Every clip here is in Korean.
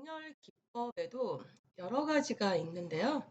정렬 기법에도 여러 가지가 있는데요.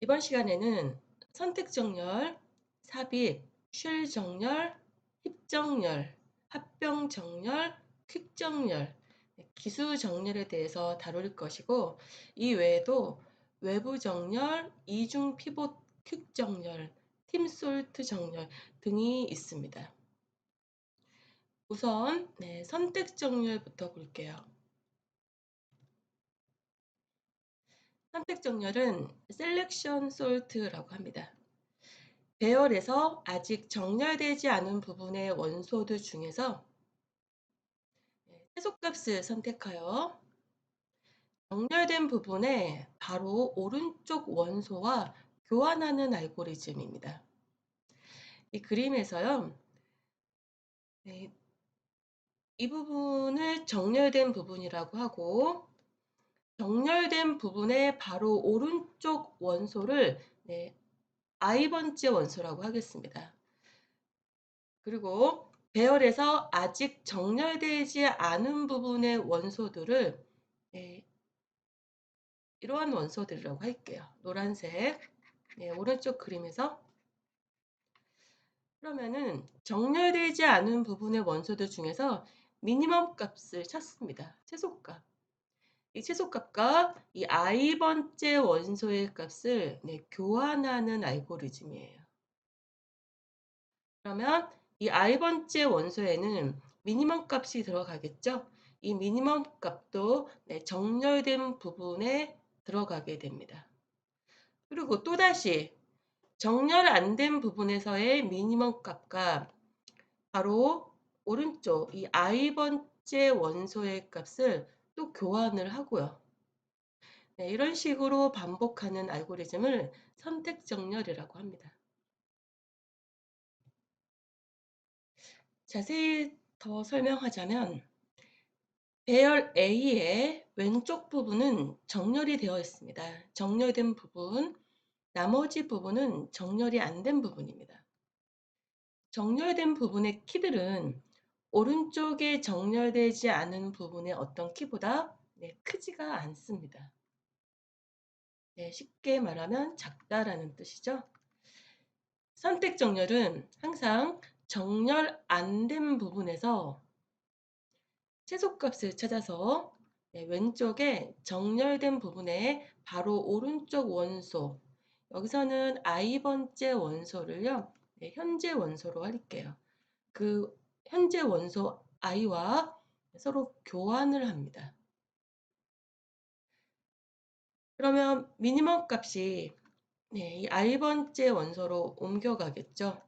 이번 시간에는 선택 정렬, 삽입, 쉴 정렬, 힙 정렬, 합병 정렬, 퀵 정렬, 기수 정렬에 대해서 다룰 것이고 이 외에도 외부 정렬, 이중 피봇 퀵 정렬, 팀 솔트 정렬 등이 있습니다. 우선 네, 선택 정렬부터 볼게요. 선택 정렬은 셀렉션 솔트라고 합니다. 배열에서 아직 정렬되지 않은 부분의 원소들 중에서 해소값을 선택하여 정렬된 부분에 바로 오른쪽 원소와 교환하는 알고리즘입니다. 이 그림에서요. 네, 이 부분을 정렬된 부분이라고 하고 정렬된 부분의 바로 오른쪽 원소를 네, i번째 원소라고 하겠습니다. 그리고 배열에서 아직 정렬되지 않은 부분의 원소들을 네, 이러한 원소들이라고 할게요. 노란색 네, 오른쪽 그림에서 그러면은 정렬되지 않은 부분의 원소들 중에서 미니멈 값을 찾습니다. 최소값. 이 최소값과 이 i번째 원소의 값을 네, 교환하는 알고리즘이에요. 그러면 이 i번째 원소에는 미니멈 값이 들어가겠죠? 이 미니멈 값도 네, 정렬된 부분에 들어가게 됩니다. 그리고 또다시 정렬 안 된 부분에서의 미니멈 값과 바로 오른쪽 이 i번째 원소의 값을 또 교환을 하고요. 네, 이런 식으로 반복하는 알고리즘을 선택 정렬이라고 합니다. 자세히 더 설명하자면 배열 A의 왼쪽 부분은 정렬이 되어 있습니다. 정렬된 부분, 나머지 부분은 정렬이 안 된 부분입니다. 정렬된 부분의 키들은 오른쪽에 정렬되지 않은 부분의 어떤 키보다 네, 크지가 않습니다. 네, 쉽게 말하면 작다라는 뜻이죠. 선택 정렬은 항상 정렬 안 된 부분에서 최소값을 찾아서 네, 왼쪽에 정렬된 부분에 바로 오른쪽 원소 여기서는 i번째 원소를요 네, 현재 원소로 할게요. 그 현재 원소 i와 서로 교환을 합니다. 그러면 미니멈 값이 네, 이 i번째 원소로 옮겨가겠죠.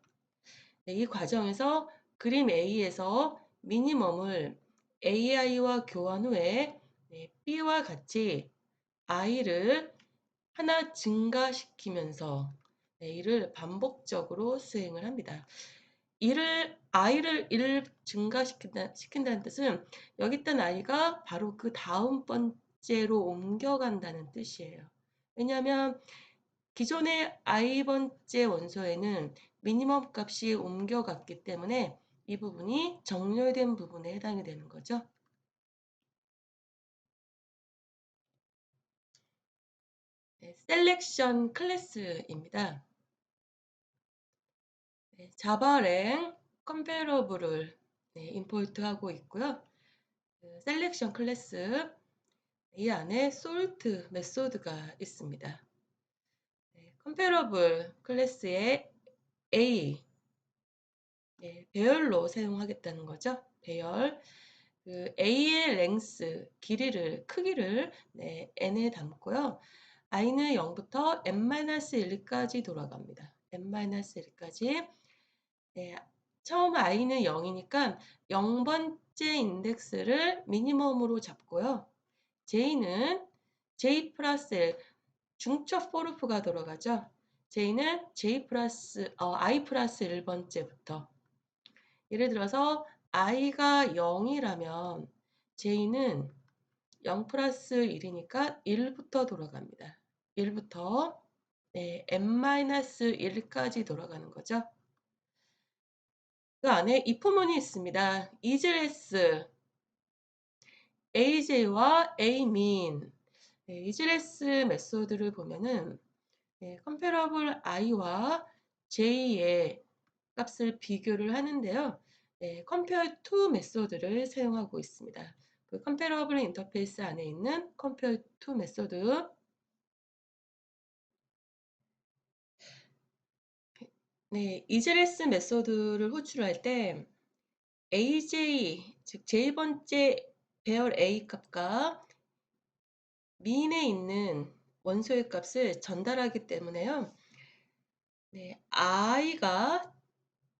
네, 이 과정에서 그림 A에서 미니멈을 AI와 교환 후에 네, B와 같이 i를 하나 증가시키면서 네, 이를 반복적으로 수행을 합니다. 이를 i를 1 증가시킨다, 시킨다는 뜻은 여기 있던 i가 바로 그 다음 번째로 옮겨간다는 뜻이에요. 왜냐하면 기존의 i번째 원소에는 미니멈 값이 옮겨갔기 때문에 이 부분이 정렬된 부분에 해당이 되는 거죠. 네, 셀렉션 클래스입니다. 네, 자바랭 컴페러블을 네, 임포트하고 있고요. 그 셀렉션 클래스 이 안에 솔트 메소드가 있습니다. 네, 컴페러블 클래스의 A 네, 배열로 사용하겠다는 거죠. 배열 그 A의 랭스 길이를 크기를 네, n에 담고요. i는 0부터 n-1까지 돌아갑니다. n-1까지 네, 처음 i는 0이니까 0번째 인덱스를 미니멈으로 잡고요. j는 j 플러스 l 중첩 포르프가 들어가죠. j는 j 플러스 어, i 플러스 1번째부터 예를 들어서 i가 0이라면 j는 0 플러스 1이니까 1부터 돌아갑니다. 1부터 네, n-1까지 돌아가는 거죠. 그 안에 if 문이 있습니다. less AJ와 Amin 네, 이즈레스 메소드를 보면은 네, comparable i와 j의 값을 비교를 하는데요. 네, compare to 메소드를 사용하고 있습니다. 그 comparable 인터페이스 안에 있는 compare to 메소드 네, 이즈레스 메소드를 호출할 때 AJ, 즉 제1번째 배열 A 값과 민에 있는 원소의 값을 전달하기 때문에요. 네, i가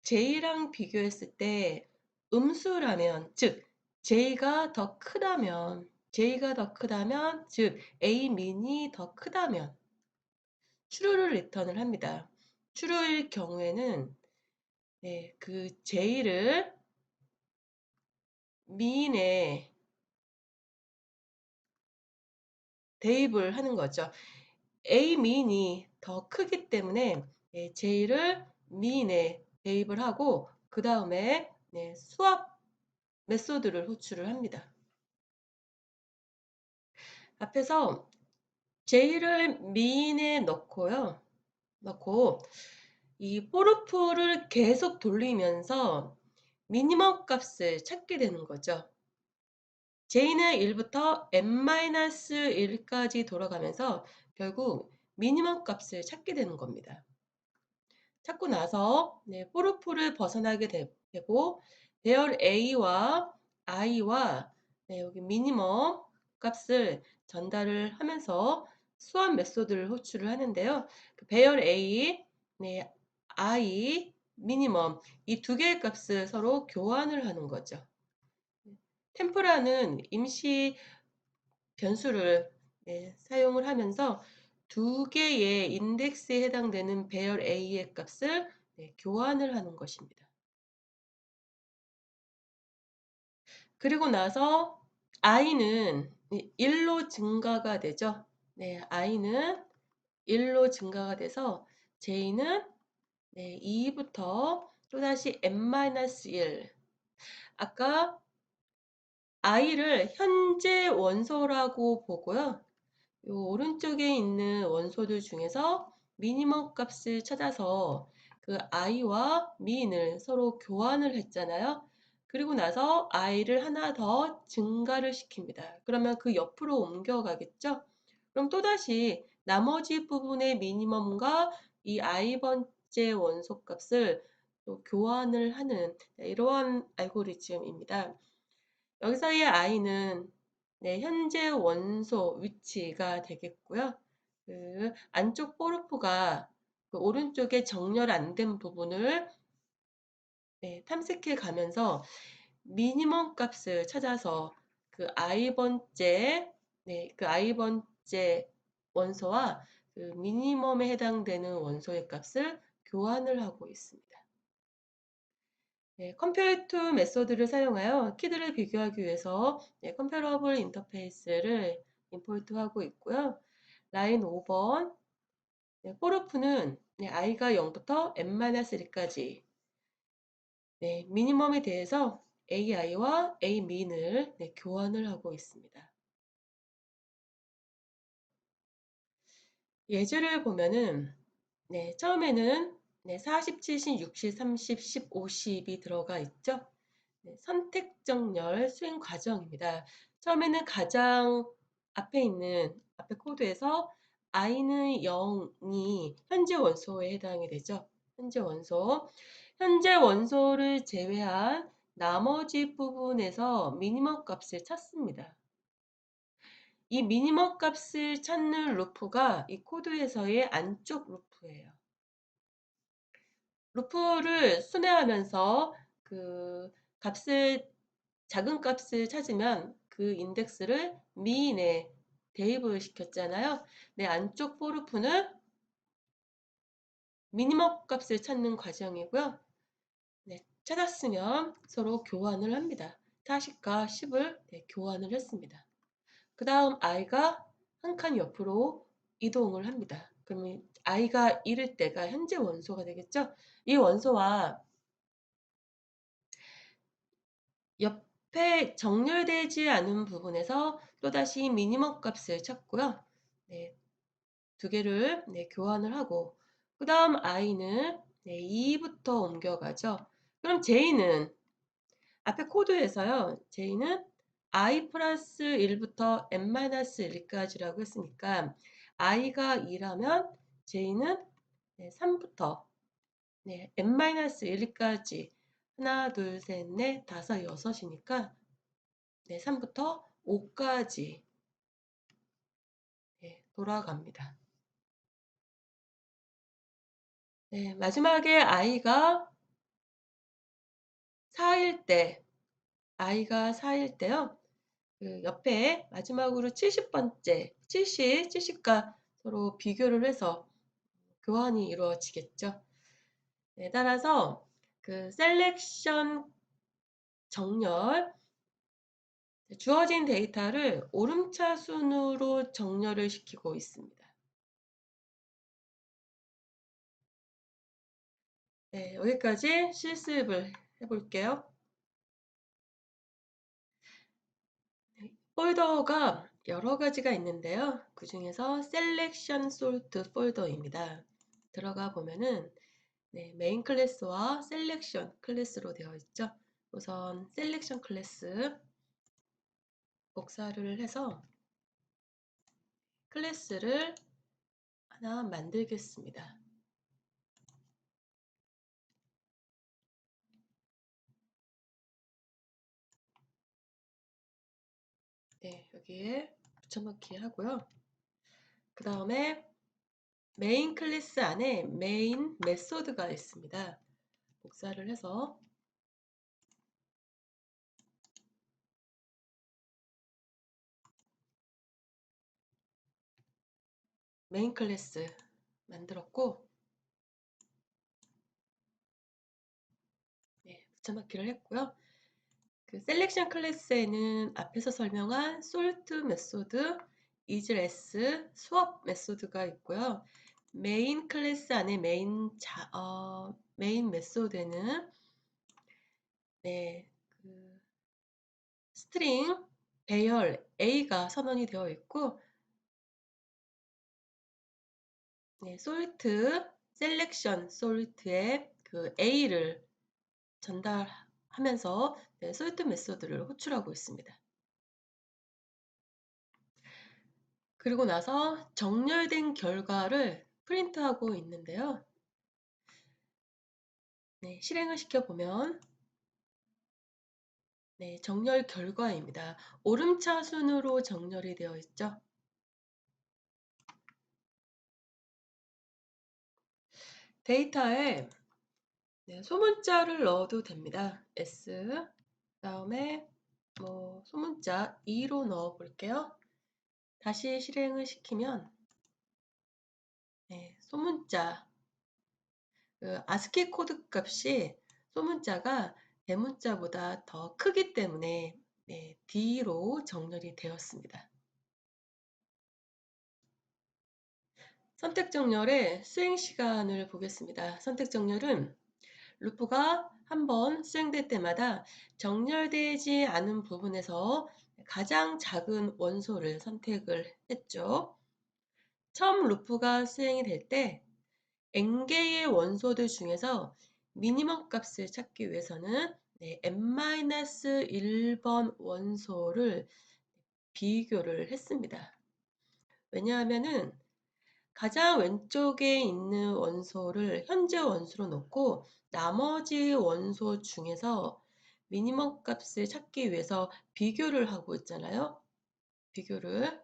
j랑 비교했을 때 음수라면, 즉 j가 더 크다면, j가 더 크다면, 즉 a 민이 더 크다면 true를 리턴을 합니다. True일 경우에는 네, 그 j를 민에 대입을 하는 거죠. A 민이 더 크기 때문에 네, J를 민에 대입을 하고 그 다음에 네, 수압 메소드를 호출을 합니다. 앞에서 J를 민에 넣고요. 넣고 이 포르프를 계속 돌리면서 미니멈 값을 찾게 되는 거죠. J는 1부터 n-1까지 돌아가면서 결국 미니멈 값을 찾게 되는 겁니다. 찾고 나서 네, 포르프를 벗어나게 되고 배열 A와 I와 네, 여기 미니멈 값을 전달을 하면서 수압 메소드를 호출을 하는데요. 그 배열 A, 네, I, 미니멈 이 두 개의 값을 서로 교환을 하는 거죠. 템포라는 임시 변수를 네, 사용을 하면서 두 개의 인덱스에 해당되는 배열 A의 값을 네, 교환을 하는 것입니다. 그리고 나서 i는 1로 증가가 되죠. 네, i는 1로 증가가 돼서 j는 네, 2부터 또다시 n-1 아까 i를 현재 원소라고 보고요. 요 오른쪽에 있는 원소들 중에서 미니멈 값을 찾아서 그 i와 min을 서로 교환을 했잖아요. 그리고 나서 i를 하나 더 증가를 시킵니다. 그러면 그 옆으로 옮겨가겠죠? 그럼 또다시 나머지 부분의 미니멈과 이 i번째 원소 값을 또 교환을 하는 이러한 알고리즘입니다. 여기서의 i는 네, 현재 원소 위치가 되겠고요. 그 안쪽 포르프가 그 오른쪽에 정렬 안 된 부분을 네, 탐색해 가면서 미니멈 값을 찾아서 그 i번째 네, 그 i번 째 원소와 그 미니멈에 해당되는 원소의 값을 교환을 하고 있습니다. 네, 컴페어 투 메소드를 사용하여 키들을 비교하기 위해서 네, 컴페러블 인터페이스를 임포트하고 있고요. 라인 5번 네, 포르프는 네, i가 0부터 n-1까지 네, 미니멈에 대해서 ai와 a민을 네, 교환을 하고 있습니다. 예제를 보면은 네, 처음에는 네, 40, 70, 60, 30, 10, 50이 들어가 있죠. 네, 선택정렬 수행 과정입니다. 처음에는 가장 앞에 있는 앞에 코드에서 i는 0이 현재 원소에 해당이 되죠. 현재 원소. 현재 원소를 제외한 나머지 부분에서 미니멈 값을 찾습니다. 이 미니멈 값을 찾는 루프가 이 코드에서의 안쪽 루프예요. 루프를 순회하면서 그 값을 작은 값을 찾으면 그 인덱스를 미인에 대입을 시켰잖아요. 내 안쪽 포르프는 미니멈 값을 찾는 과정이고요. 네, 찾았으면 서로 교환을 합니다. 40과 10을 네, 교환을 했습니다. 그 다음 i가 한 칸 옆으로 이동을 합니다. 그러면 i가 1일 때가 현재 원소가 되겠죠? 이 원소와 옆 앞에 정렬되지 않은 부분에서 또다시 미니멈 값을 찾고요. 네, 두 개를 네, 교환을 하고 그 다음 i는 네, 2부터 옮겨가죠. 그럼 j는 앞에 코드에서요. j는 i 플러스 1부터 n-1까지라고 했으니까 i가 2라면 j는 네, 3부터 네, n-1까지 하나, 둘, 셋, 넷, 다섯, 여섯이니까 네, 3부터 5까지 네, 돌아갑니다. 네, 마지막에 i가 4일 때 i가 4일 때요. 그 옆에 마지막으로 70번째 70, 70과 서로 비교를 해서 교환이 이루어지겠죠. 네, 따라서 그 셀렉션 정렬 주어진 데이터를 오름차 순으로 정렬을 시키고 있습니다. 네, 여기까지 실습을 해볼게요. 폴더가 여러 가지가 있는데요. 그 중에서 셀렉션 솔트 폴더입니다. 들어가 보면은 네, 메인 클래스와 셀렉션 클래스로 되어 있죠. 우선 셀렉션 클래스 복사를 해서 클래스를 하나 만들겠습니다. 여기에 붙여넣기 하고요. 그 다음에 메인 클래스 안에 메인 메소드가 있습니다. 복사를 해서 메인 클래스 만들었고 네, 붙여넣기를 했고요. 그 셀렉션 클래스에는 앞에서 설명한 솔트 메소드, 이즈레스, 수업 메소드가 있고요. 메인 클래스 안에 메인 자, 어, 메인 메소드에는 네, 그 스트링 배열 A가 선언이 되어 있고 네, 솔트 셀렉션 솔트에 그 A를 전달 하면서 네, 솔트 메소드를 호출하고 있습니다. 그리고 나서 정렬된 결과를 프린트하고 있는데요. 네, 실행을 시켜보면 네, 정렬 결과입니다. 오름차 순으로 정렬이 되어 있죠. 데이터에 네, 소문자를 넣어도 됩니다. S 다음에 뭐 소문자 2로 넣어 볼게요. 다시 실행을 시키면 네, 소문자 그 아스키 코드 값이 소문자가 대문자보다 더 크기 때문에 네, D로 정렬이 되었습니다. 선택 정렬의 수행 시간을 보겠습니다. 선택 정렬은 루프가 한 번 수행될 때마다 정렬되지 않은 부분에서 가장 작은 원소를 선택을 했죠. 처음 루프가 수행이 될 때 n개의 원소들 중에서 미니멈 값을 찾기 위해서는 네, n-1번 원소를 비교를 했습니다. 왜냐하면은 가장 왼쪽에 있는 원소를 현재 원소로 놓고 나머지 원소 중에서 미니멈 값을 찾기 위해서 비교를 하고 있잖아요. 비교를.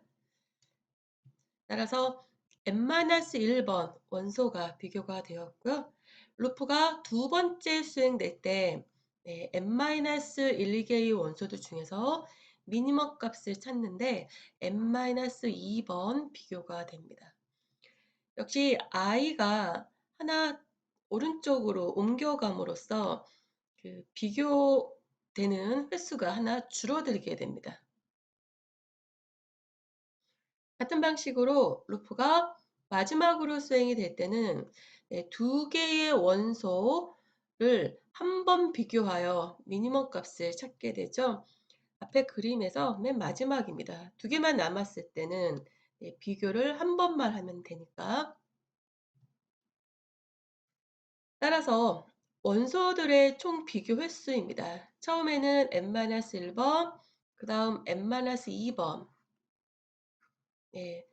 따라서 n-1번 원소가 비교가 되었고요. 루프가 두 번째 수행될 때 네, n-1개의 원소들 중에서 미니멈 값을 찾는데 n-2번 비교가 됩니다. 역시 i가 하나 오른쪽으로 옮겨감으로써 그 비교되는 횟수가 하나 줄어들게 됩니다. 같은 방식으로 루프가 마지막으로 수행이 될 때는 네, 두 개의 원소를 한 번 비교하여 미니멈 값을 찾게 되죠. 앞에 그림에서 맨 마지막입니다. 두 개만 남았을 때는 네, 비교를 한 번만 하면 되니까. 따라서 원소들의 총 비교 횟수입니다. 처음에는 n-1번, 그 다음 n-2번. 네,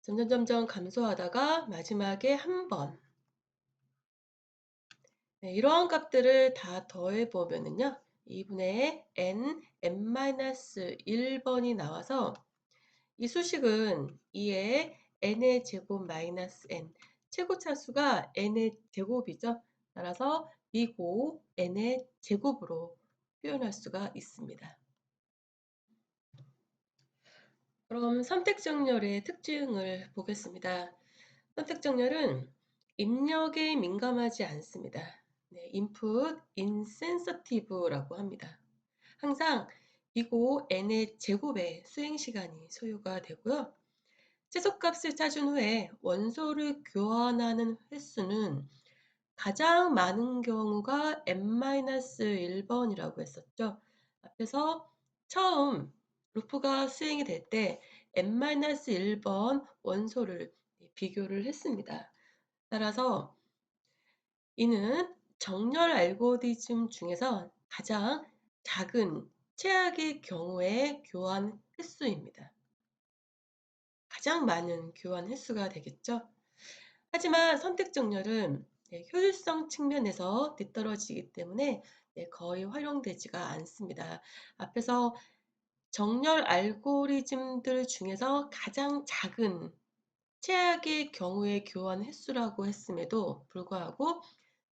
점점 점점 감소하다가 마지막에 한 번. 네, 이러한 값들을 다 더해 보면은요. 2분의 n, n-1번이 나와서 이 수식은 2의 n의 제곱 마이너스 n, 최고 차수가 n의 제곱이죠. 따라서 미고 n의 제곱으로 표현할 수가 있습니다. 그럼 선택정렬의 특징을 보겠습니다. 선택정렬은 입력에 민감하지 않습니다. 네, input insensitive라고 합니다. 항상 비고 n의 제곱의 수행시간이 소요가 되고요. 최소값을 찾은 후에 원소를 교환하는 횟수는 가장 많은 경우가 n-1번이라고 했었죠. 앞에서 처음 루프가 수행이 될 때 n-1번 원소를 비교를 했습니다. 따라서 이는 정렬 알고리즘 중에서 가장 작은 최악의 경우의 교환 횟수입니다. 가장 많은 교환 횟수가 되겠죠. 하지만 선택 정렬은 네, 효율성 측면에서 뒤떨어지기 때문에 네, 거의 활용되지가 않습니다. 앞에서 정렬 알고리즘들 중에서 가장 작은 최악의 경우의 교환 횟수라고 했음에도 불구하고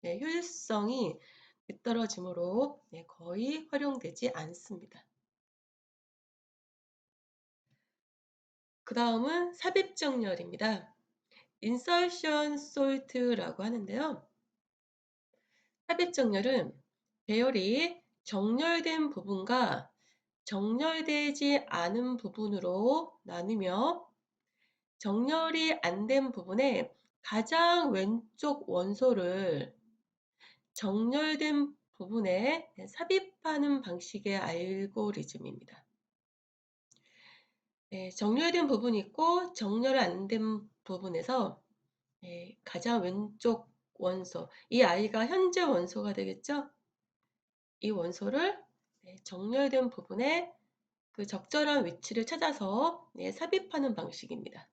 네, 효율성이 뒤떨어지므로 네, 거의 활용되지 않습니다. 그 다음은 삽입정렬입니다. insertion sort라고 하는데요. 삽입정렬은 배열이 정렬된 부분과 정렬되지 않은 부분으로 나누며 정렬이 안 된 부분에 가장 왼쪽 원소를 정렬된 부분에 삽입하는 방식의 알고리즘입니다. 네, 정렬된 부분이 있고 정렬 안 된 부분에서 네, 가장 왼쪽 원소, 이 아이가 현재 원소가 되겠죠? 이 원소를 네, 정렬된 부분에 그 적절한 위치를 찾아서 네, 삽입하는 방식입니다.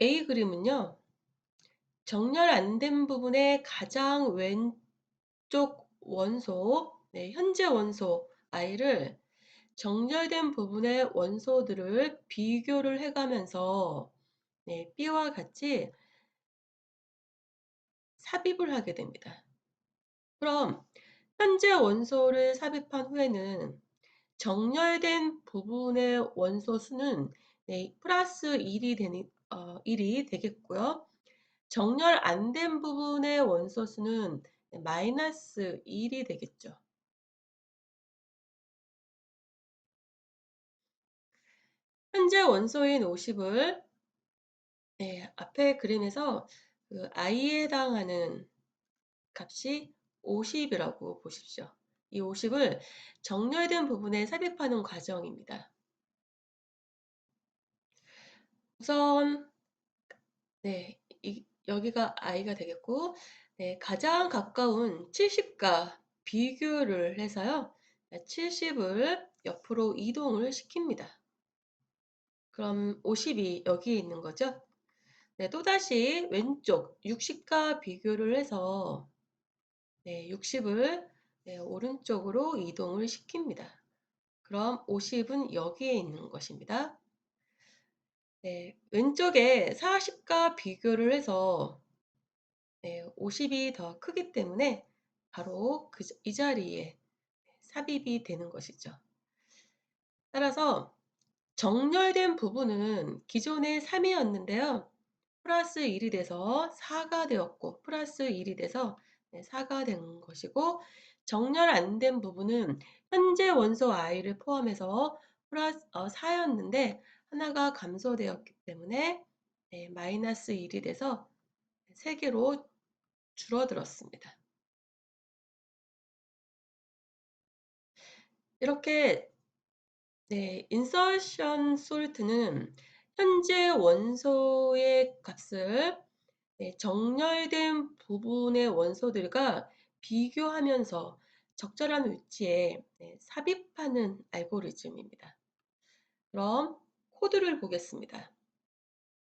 A 그림은요. 정렬 안 된 부분의 가장 왼쪽 원소, 네, 현재 원소 i를 정렬된 부분의 원소들을 비교를 해가면서 네, B와 같이 삽입을 하게 됩니다. 그럼 현재 원소를 삽입한 후에는 정렬된 부분의 원소 수는 네, 플러스 1이, 되니, 어, 1이 되겠고요. 정렬 안 된 부분의 원소 수는 마이너스 1이 되겠죠. 현재 원소인 50을 네, 앞에 그림에서 그 i에 해당하는 값이 50이라고 보십시오. 이 50을 정렬된 부분에 삽입하는 과정입니다. 우선 네, 이, 여기가 i가 되겠고 네, 가장 가까운 70과 비교를 해서요. 70을 옆으로 이동을 시킵니다. 그럼 50이 여기에 있는 거죠. 네, 또다시 왼쪽 60과 비교를 해서 네, 60을 네, 오른쪽으로 이동을 시킵니다. 그럼 50은 여기에 있는 것입니다. 네, 왼쪽에 40과 비교를 해서 네, 50이 더 크기 때문에 바로 그, 이 자리에 삽입이 되는 것이죠. 따라서 정렬된 부분은 기존에 3이었는데요. 플러스 1이 돼서 4가 되었고 플러스 1이 돼서 4가 된 것이고 정렬 안 된 부분은 현재 원소 i를 포함해서 플러스 어, 4였는데 하나가 감소되었기 때문에 네, 마이너스 1이 돼서 3개로 줄어들었습니다. 이렇게 네, insertion sort는 현재 원소의 값을 네, 정렬된 부분의 원소들과 비교하면서 적절한 위치에 네, 삽입하는 알고리즘입니다. 그럼 코드를 보겠습니다.